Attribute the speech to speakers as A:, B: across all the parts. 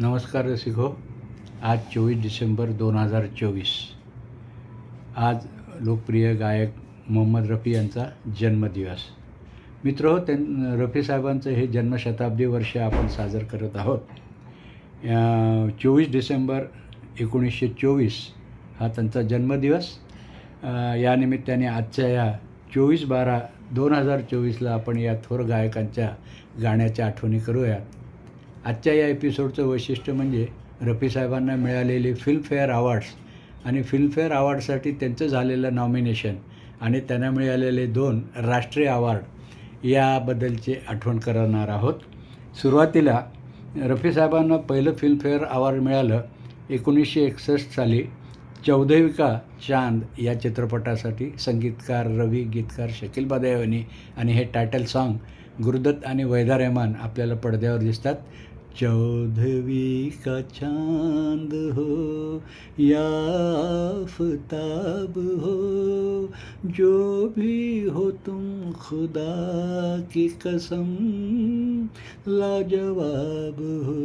A: नमस्कार रसिको. आज चोवीस डिसेंबर दोन हजार चोवीस. आज लोकप्रिय गायक मोहम्मद रफी यांचा जन्मदिवस. मित्र हो त्यां रफी साहेबांचं हे जन्मशताब्दी वर्ष आपण साजर करत आहोत. चोवीस डिसेंबर एकोणीसशे चोवीस हा त्यांचा जन्मदिवस. या निमित्ताने आजच्या या चोवीस बारा दोन हजार चोवीसला आपण या थोर गायकांच्या गाण्याच्या आठवणी करूयात. आजच्या या एपिसोडचं वैशिष्ट्य म्हणजे रफी साहेबांना मिळालेले फिल्मफेअर अवॉर्ड्स आणि फिल्मफेअर अवॉर्डसाठी त्यांचं झालेलं नॉमिनेशन आणि त्यांना मिळालेले दोन राष्ट्रीय अवॉर्ड याबद्दलची आठवण करणार आहोत. सुरुवातीला रफी साहेबांना पहिलं फिल्मफेअर अवॉर्ड मिळालं एकोणीसशे एकसष्ट साली चौदैविका चांद या चित्रपटासाठी संगीतकार रवी गीतकार शकील बदायवनी आणि हे टायटल सॉन्ग गुरुदत्त आणि वैदा रेहमान आपल्याला पडद्यावर दिसतात. चौधवी का चांद हो या आफताब हो जो भी हो तुम खुदा की कसम लाजवाब हो।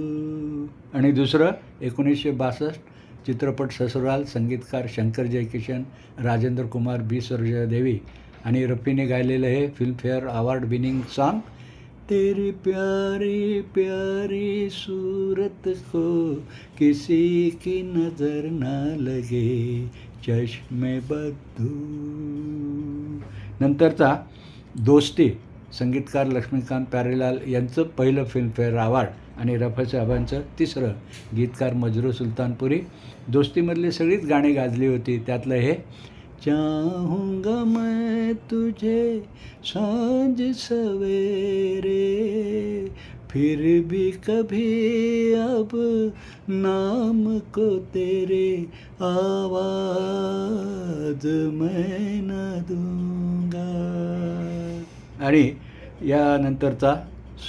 A: आणि दुसरं एकोणीसशे बासष्ट चित्रपट ससुराल संगीतकार शंकर जयकिशन राजेंद्र कुमार बी. देवी आणि रफीने गायलेलं हे फिल्मफेअर अवॉर्ड विनिंग सॉन्ग तेरी प्यारी प्यारी सूरत को किसी की नज़र ना लगे चष्मे बद्धू नंतरचा दोस्ती संगीतकार लक्ष्मीकांत प्यारेलाल यांचं पहिलं फिल्मफेअर अवॉर्ड आणि रफा साहेबांचं तिसरं गीतकार मजरू सुलतानपुरी. दोस्तीमधली सगळीच गाणी गाजली होती. त्यातलं हे चाहूँगा मैं तुझे सांझ सवेरे फिर भी कभी अब नाम को तेरे आवाज मैं न दूंगा। आणि यानंतरचा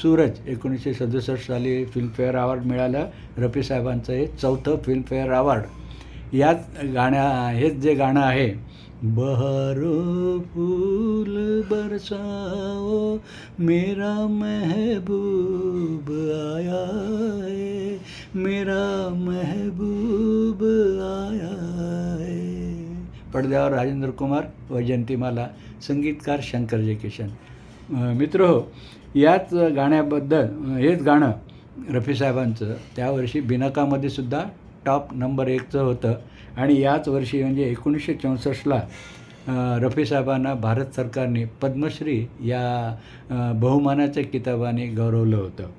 A: सूरज एकोणीसशे सदुसष्ट साली फिल्मफेअर अवॉर्ड मिळालं. रफी साहेबांचं हे चौथं फिल्मफेअर अवॉर्ड याच गाण्या हेच जे गाणं आहे बहारो फूल बरसाओ मेरा महबूब आया है मेरा महबूब आया है। पडद्यावर राजेंद्र कुमार व जयंतीमाला संगीतकार शंकर जय किशन। मित्र हो याच गाण्याबद्दल हेच गाणं रफी साहेबांचं त्या वर्षी बिनकामध्ये सुद्धा टॉप नंबर एकचं होतं. आणि याच वर्षी म्हणजे एकोणीसशे चौसष्टला रफीसाहेबांना भारत सरकारने पद्मश्री या बहुमानाच्या किताबाने गौरवलं होतं.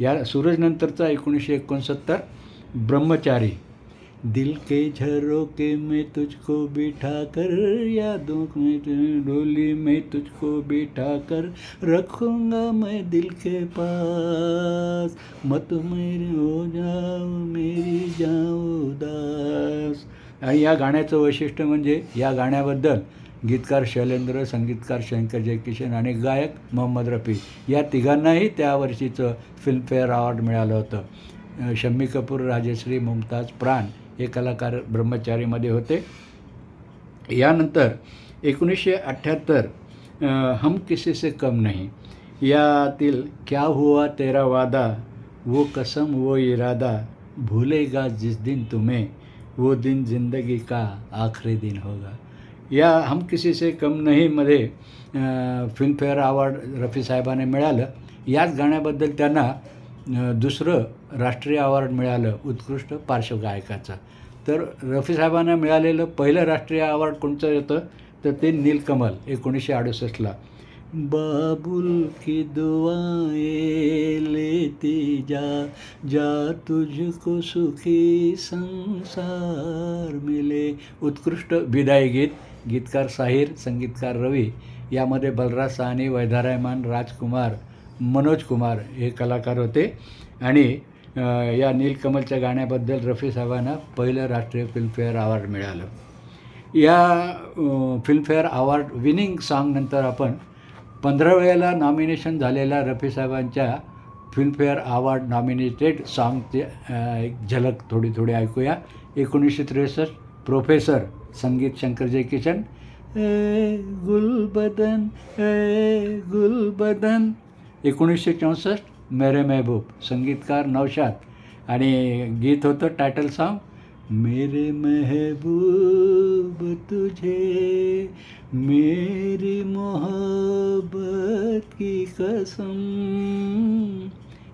A: या सूरजनंतरचा एकोणीसशे एकोणसत्तर ब्रह्मचारी. दिल के झरोके में तुझको बिठा कर यादों में डोली में तुझको बिठा कर रखूँगा मैं दिल के पास। मत मेरे हो जाओ मेरी जाओ दास आणि या गाण्याचं वैशिष्ट्य म्हणजे या गाण्याबद्दल गीतकार शैलेंद्र संगीतकार शंकर जयकिशन आणि गायक मोहम्मद रफी या तिघांनाही त्या वर्षीचं फिल्मफेअर अवॉर्ड मिळालं होतं. शम्मी कपूर राजश्री मुमताज प्राण हे कलाकार ब्रह्मचारीमध्ये होते. यानंतर एकोणीसशे अठ्ठ्याहत्तर हम किसी से कम नहीं यातील क्या हुआ तेरा वादा वो कसम वो इरादा भूलेगा जिस दिन तुम्हें वो दिन जिंदगी का आखरी दिन होगा. या हम किसी से कम नहीमध्ये फिल्मफेअर अवॉर्ड रफी साहेबाने मिळालं. याच गाण्याबद्दल त्यांना दुसरं राष्ट्रीय अवॉर्ड मिळालं उत्कृष्ट पार्श्वगायकाचं. तर रफी साहेबांना मिळालेलं पहिलं राष्ट्रीय अवॉर्ड कोणतं येतं तर ते नीलकमल एकोणीसशे अडुसष्टला. बाबुल की दुआएं लेती जा जा तुझको सुखी संसार मिले. उत्कृष्ट विदाई गीत गीतकार साहिर संगीतकार रवी यामध्ये बलराज साहनी वैधारायमान राजकुमार मनोज कुमार हे कलाकार होते. आणि या नीलकमलच्या गाण्याबद्दल रफी साहेबांना पहिलं राष्ट्रीय फिल्मफेअर अवॉर्ड मिळालं. या फिल्मफेअर अवॉर्ड विनिंग सॉन्गनंतर आपण पंधरा वेळेला नॉमिनेशन झालेल्या रफी साहेबांच्या फिल्मफेअर अवॉर्ड नॉमिनेटेड सॉन्गचे एक झलक थोडी थोडी ऐकूया. एकोणीसशे त्रेसष्ट प्रोफेसर संगीत शंकर किशन ए गुलबदन ए गुलबदन. एकोणीसशे चौसष्ट मेरे मेहबूब संगीतकार नौशाद. आणि गीत होतं टायटल सॉन्ग मेरे महबूब तुझे मेरी मोहब्बत की कसम.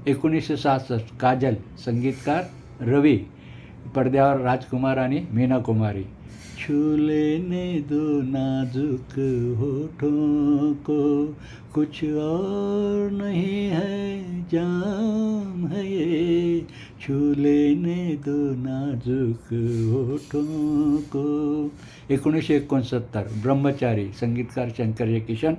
A: एकोणीसशे सहासष्ट काजल संगीतकार रवी पडद्यावर राजकुमार आणि मीना कुमारी. छू लेने दो नाजुक होठों को। कुछ और नहीं है जाम है ये। छू लेने दो नाजुक होठों को। एकोणीसशे एकोणसत्तर ब्रह्मचारी संगीतकार शंकर जय किशन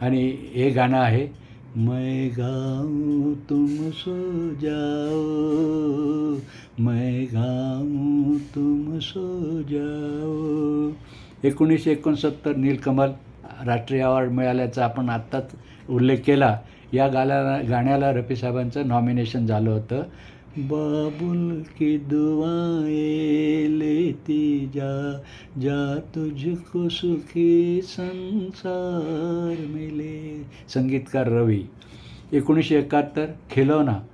A: आणि हे गाणं आहे मैं गाऊं तुम सो जाओ। मैं गाऊं तुम सो जाओ। एकोणीसशे एकोणसत्तर नीलकमल राष्ट्रीय अवॉर्ड मिळाल्याचा आपण आत्ताच उल्लेख केला. या गाण्याला गाण्याला रफी साहेबांचं नॉमिनेशन झालं होतं. बाबुल की दुआएं लेती जा जा तुझको सुखी संसार मिले। संगीतकार रवी एकोणीसशे एकाहत्तर खिलौना।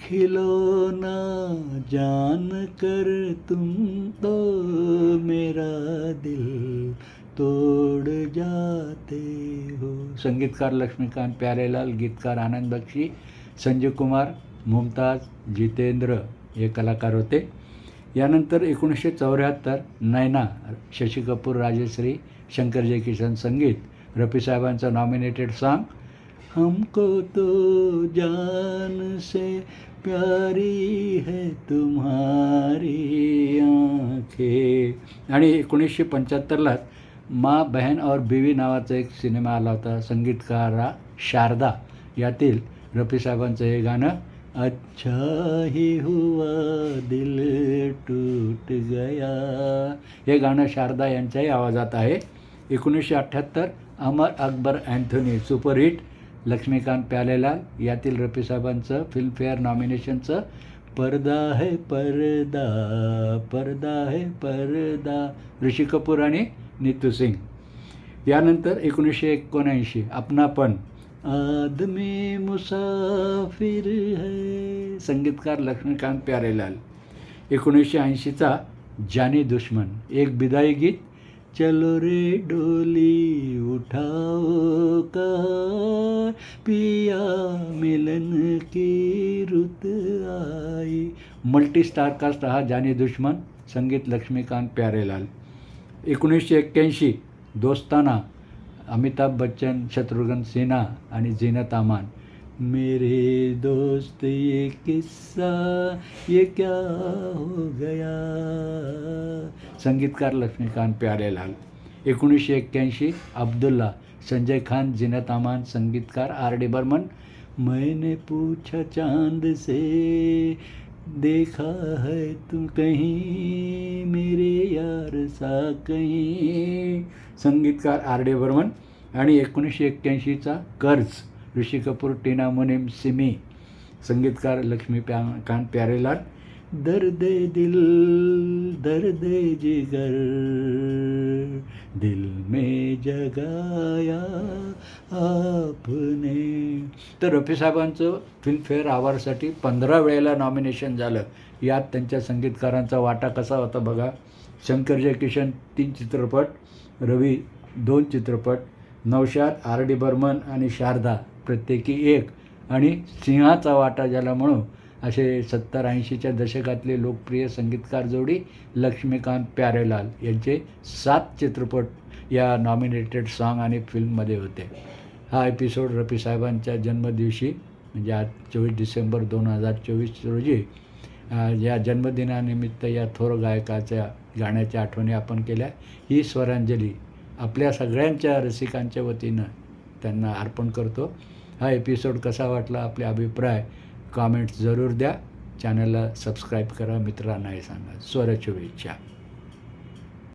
A: खिलौना जान कर तुम तो मेरा दिल तोड़ जाते हो। संगीतकार लक्ष्मीकांत प्यारेलाल गीतकार आनंद बक्षी संजय कुमार मुमताज जितेंद्र हे कलाकार होते. यानंतर एकोणीसशे चौऱ्याहत्तर नैना शशी कपूर राजश्री शंकर जयकिशन संगीत रफी साहेबांचं नॉमिनेटेड सॉन्ग हमको तो जान से प्यारी है तुम्हारी आंखें. आणि एकोणीसशे पंच्याहत्तरला माँ बहन और बीवी नावाचा एक सिनेमा आला होता संगीतकारा शारदा. यातील रफी साहेबांचं हे गाणं अच्छा ही हुआ दिल टूट गया. हे गाणं शारदा यांच्याही आवाजात आहे. एकोणीसशे अठ्ठ्याहत्तर अमर अकबर अँथोनी सुपरहिट लक्ष्मीकांत प्यालेलाल यातील रफीसाहेबांचं फिल्मफेअर नॉमिनेशनचं पर्दा है पर्दा पर्दा है पर्दा. ऋषी कपूर आणि नीतू सिंग. यानंतर एकोणीसशे एकोणऐंशी आपणापण आदमी मुसाफिर है। संगीतकार लक्ष्मीकांत प्यारेलाल एकोणीसशे ऐंशीचा जानी दुश्मन एक बिदाई गीत चलो रे डोली उठाओ का पिया मिलन की रुत आई। मल्टी स्टारकास्ट हा जानी दुश्मन संगीत लक्ष्मीकांत प्यारेलाल एकोणीसशे एक्क्याऐंशी दोस्ताना अमिताभ बच्चन शत्रुघ्न सिन्हा आणि झीनत अमान. मेरे दोस्त ये किस्सा ये क्या हो गया? संगीतकार लक्ष्मीकांत प्यारेलाल. एकोणीसशे एक्क्याऐंशी अब्दुल्ला संजय खान जिनत अमान संगीतकार आर डी बर्मन. मैंने पूछा चांद से देखा है तू कहीं मेरे यार सा कहीं. संगीतकार आर डी बर्मन आणि एकोणीसशे एक्क्याऐंशीचा कर्ज ऋषी कपूर टीना मुनीम सिमी. संगीतकार लक्ष्मी प्या कांत प्यारेलाल दर्द दिल दर्द जिगर। दिल में जगाया आपने। तर रफी साहेबांचं फिल्मफेअर अवॉर्डसाठी पंधरा वेळेला नॉमिनेशन झालं. यात त्यांच्या संगीतकारांचा वाटा कसा होता बघा. शंकर जयकिशन तीन चित्रपट. रवी दोन चित्रपट. नौशाद आर डी बर्मन आणि शारदा प्रत्येकी एक. आणि सिंहाचा वाटा ज्याला म्हणू असे सत्तर ऐंशीच्या दशकातले लोकप्रिय संगीतकार जोडी लक्ष्मीकांत प्यारेलाल यांचे सात चित्रपट या नॉमिनेटेड सॉन्ग आणि फिल्ममध्ये होते. हा एपिसोड रफी साहेबांच्या जन्मदिवशी म्हणजे आज चोवीस डिसेंबर दोन हजार चोवीस रोजी या जन्मदिनानिमित्त या थोर गायकाच्या गाण्याच्या आठवणी आपण केल्या. ही स्वरांजली आपल्या सगळ्यांच्या रसिकांच्या वतीनं त्यांना अर्पण करतो. हा एपिसोड कसा वाटला आपले अभिप्राय कॉमेंट्स जरूर द्या. चॅनलला सबस्क्राईब करा. मित्रांनाही सांगा. स्वर शुभेच्छा.